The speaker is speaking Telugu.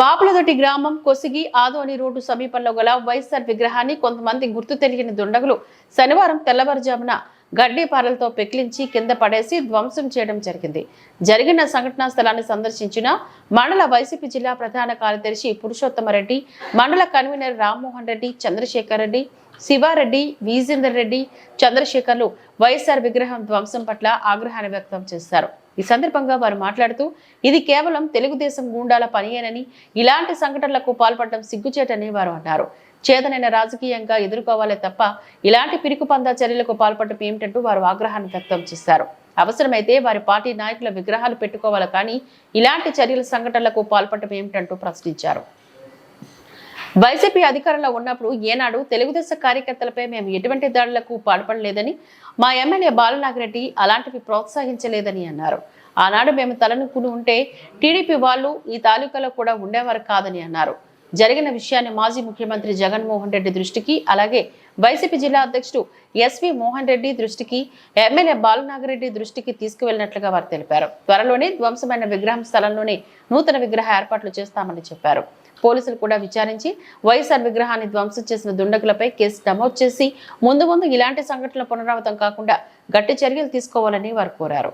బాపులదొట్టి గ్రామం కొసిగి ఆదోని రోడ్డు సమీపంలో గల వైఎస్ఆర్ విగ్రహాన్ని కొంతమంది గుర్తు తెలియని దుండగులు శనివారం తెల్లవారుజామున గడ్డి పారలతో పెకిలించి కింద పడేసి ధ్వంసం చేయడం జరిగింది. జరిగిన సంఘటనా స్థలాన్ని సందర్శించిన మండల వైసీపీ జిల్లా ప్రధాన కార్యదర్శి పురుషోత్తమరెడ్డి మండల కన్వీనర్ రామ్మోహన్ రెడ్డి చంద్రశేఖర్ రెడ్డి శివారెడ్డి విజేందర్ రెడ్డి చంద్రశేఖర్లు వైఎస్ఆర్ విగ్రహం ధ్వంసం పట్ల ఆగ్రహాన్ని వ్యక్తం చేశారు. ఈ సందర్భంగా వారు మాట్లాడుతూ ఇది కేవలం తెలుగుదేశం గూండాల పనియేనని ఇలాంటి సంఘటనలకు పాల్పడడం సిగ్గుచేటని వారు అన్నారు. చేతనైన రాజకీయంగా ఎదుర్కోవాలే తప్ప ఇలాంటి పిరికుపంద చర్యలకు పాల్పడటం ఏమిటంటూ వారు ఆగ్రహాన్ని వ్యక్తం చేశారు. అవసరమైతే వారి పార్టీ నాయకుల విగ్రహాలు పెట్టుకోవాలి కానీ ఇలాంటి చర్యల సంఘటనలకు పాల్పడటం ఏమిటంటూ ప్రశ్నించారు. వైసీపీ అధికారంలో ఉన్నప్పుడు ఏనాడు తెలుగుదేశం కార్యకర్తలపై మేము ఎటువంటి దాడులకు పాల్పడలేదని మా ఎమ్మెల్యే బాలనాగిరెడ్డి అలాంటివి ప్రోత్సహించలేదని అన్నారు. ఆనాడు మేము తలనుకుని ఉంటే టీడీపీ వాళ్ళు ఈ తాలూకాలో కూడా ఉండేవారు కాదని అన్నారు. జరిగిన విషయాన్ని మాజీ ముఖ్యమంత్రి జగన్మోహన్ రెడ్డి దృష్టికి అలాగే వైసీపీ జిల్లా అధ్యక్షుడు ఎస్వి మోహన్ రెడ్డి దృష్టికి ఎమ్మెల్యే బాలనాగిరెడ్డి దృష్టికి తీసుకువెళ్ళినట్లుగా వారు తెలిపారు. త్వరలోనే ధ్వంసమైన విగ్రహం స్థలంలోనే నూతన విగ్రహ ఏర్పాట్లు చేస్తామని చెప్పారు. పోలీసులు కూడా విచారించి వైఎస్ఆర్ విగ్రహాన్ని ధ్వంసం చేసిన దుండగులపై కేసు నమోదు చేసి ముందు ముందు ఇలాంటి సంఘటనలు పునరావృతం కాకుండా గట్టి చర్యలు తీసుకోవాలని వారు కోరారు.